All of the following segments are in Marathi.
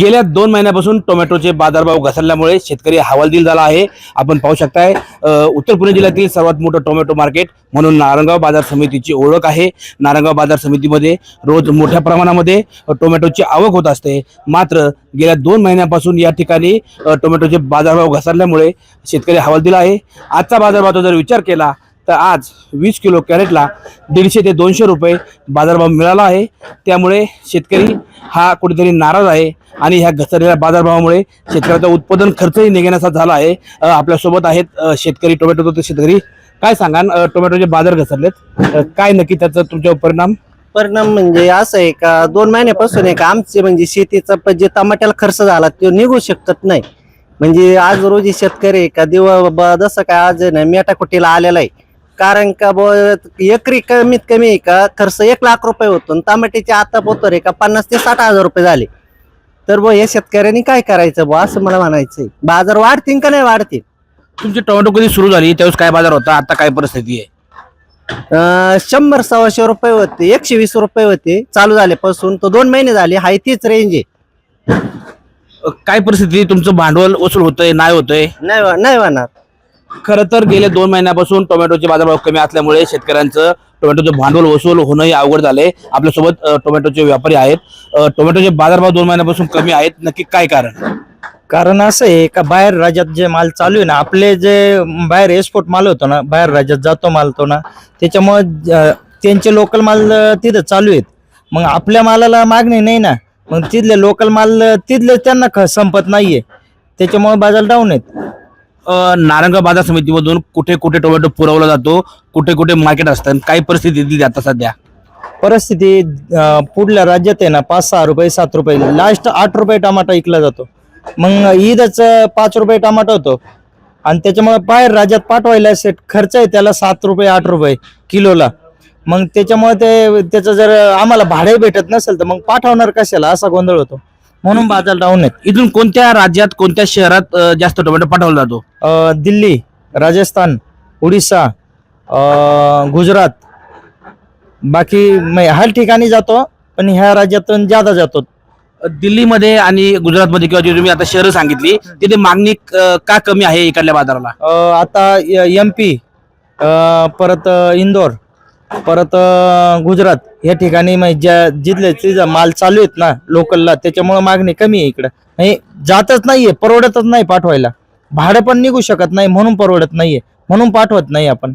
गेल्या दोन महिन्यापासून टोमॅटोचे बाजारभाव घसरल्यामुळे शेतकरी हवालदिल झाला आहे. आपण पाहू शकताय उत्तर पुणे जिल्ह्यातील सर्वात मोठं टोमॅटो मार्केट म्हणून नारंगाव बाजार समितीची ओळख आहे. नारंगाव बाजार समितीमध्ये रोज मोठ्या प्रमाणामध्ये टोमॅटोची आवक होत असते. मात्र गेल्या दोन महिन्यापासून या ठिकाणी टोमॅटोचे बाजारभाव घसरल्यामुळे शेतकरी हवालदिल आहे. आजचा बाजारभावाचा जर विचार केला तर आज वीस किलो कॅरेटला दीडशे ते दोनशे रुपये बाजारभाव मिळाला आहे. त्यामुळे शेतकरी हा कुठेतरी नाराज आहे आणि ह्या घसरलेल्या बाजारभावामुळे शेतकऱ्याचा उत्पादन खर्चही निघण्याचा झाला आहे. आपल्यासोबत आहेत शेतकरी शेतकरी टोमॅटोचे शेतकरी. काय सांगा टोमॅटोचे बाजार घसरलेत? काय नक्की त्याचा तुमच्यावर परिणाम? परिणाम म्हणजे असं आहे का दोन महिन्यापासून आहे का आमचे म्हणजे शेतीचा जे टमाट्याला खर्च झाला तो निघू शकत नाही. म्हणजे आज रोजी शेतकरी आहे का दिव जसं काय आज ना मेटाकुटीला आलेला आहे. कारण का ब एकरी कमीत कमी आहे का खर्च एक लाख रुपये होतो आणि टमाट्याचे आता पोतर आहे का पन्नास ते साठ हजार रुपये झाले. तर ब या शेतकऱ्यांनी काय करायचं बुवा असं मला म्हणायचंय. बाजार वाढतील का नाही वाढतील? तुमची टोमॅटो कधी सुरू झाली? त्यावेळेस काय बाजार होता? आता काय परिस्थिती आहे? अं, शंभर सव्वाशे रुपये होते एकशे वीस रुपये होते चालू झाल्यापासून तो दोन महिने झाले हाय तीच रेंज आहे. अ, काय परिस्थिती? तुमचं भांडवल वसूल होतंय नाही होतंय? नाही वा- नाही होणार. खरं तर गेल्या दोन महिन्यापासून टोमॅटोचे बाजारभाव कमी असल्यामुळे शेतकऱ्यांचं टोमॅटोचं भांडवल वसूल होणंही अवघड झालंय. आपल्यासोबत टोमॅटोचे व्यापारी आहेत. टोमॅटोचे बाजारभाव दोन महिन्यापासून कमी आहेत. नक्की काय कारण? कारण असं आहे का बाहेर राज्यात जे माल चालू आहे ना आपले जे बाहेर एक्सपोर्ट माल होतो ना बाहेर राज्यात जातो माल तो ना त्याच्यामुळे त्यांचे लोकल माल तिथं चालू आहेत. मग आपल्या मालाला मागणी नाही ना मग तिथले लोकल माल तिथले त्यांना संपत नाहीये. त्याच्यामुळे बाजार डाऊन आहेत. नारंगा बाजार समितीमधून कुठे कुठे टोमॅटो पुरवला जातो कुठे कुठे मार्केट असतं काय परिस्थिती दिली आता सध्या? परिस्थिती अं, पुढल्या राज्यात आहे ना पाच सहा रुपये सात रुपये. लास्ट आठ रुपये टमाटा विकला जातो. मग ईदच पाच रुपये टमाटा होतो. आणि त्याच्यामुळे बाहेर राज्यात पाठवायला सेट खर्च आहे त्याला सात रुपये आठ रुपये किलोला. मग त्याच्यामुळे ते त्याचं जर आम्हाला भाडे भेटत नसेल तर मग पाठवणार कशाला? असा गोंधळ होतो. म्हणून बाजार डाऊन आहेत. इथून कोणत्या राज्यात कोणत्या शहरात अ, जास्त टोमॅटो पाठवला जातो? अं, दिल्ली राजस्थान उडीसा अं, गुजरात. बाकी म- हर ठिकाणी जातो पण ह्या राज्यातून ज्यादा जातो. अ, दिल्लीमध्ये आणि गुजरातमध्ये किंवा जे तुम्ही आता शहरं सांगितली तिथे मागणी अ, का कमी आहे इकडल्या बाजाराला? अं, आता एम पी परत अं, इंदोर परत अं, गुजरात. या ठिकाणी म्हणजे ज्या जिथले तिथं माल चालू आहेत ना लोकलला त्याच्यामुळे मागणी कमी आहे इकडं. नाही जातच नाहीये परवडतच नाही पाठवायला. भाडं पण निघू शकत नाही म्हणून परवडत नाहीये म्हणून पाठवत नाही आपण.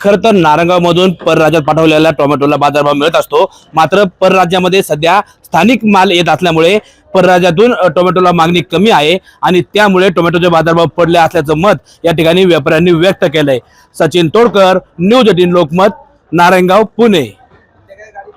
खर तर नारंगावमधून परराज्यात पाठवलेल्या टोमॅटोला बाजारभाव मिळत असतो. मात्र परराज्यामध्ये सध्या स्थानिक माल येत असल्यामुळे परराज्यातून टोमॅटोला मागणी कमी आहे आणि त्यामुळे टोमॅटोचे बाजारभाव पडले असल्याचं मत या ठिकाणी व्यापाऱ्यांनी व्यक्त केलंय. Sachin Todkar news eighteen Lokmat Narayangaon Pune.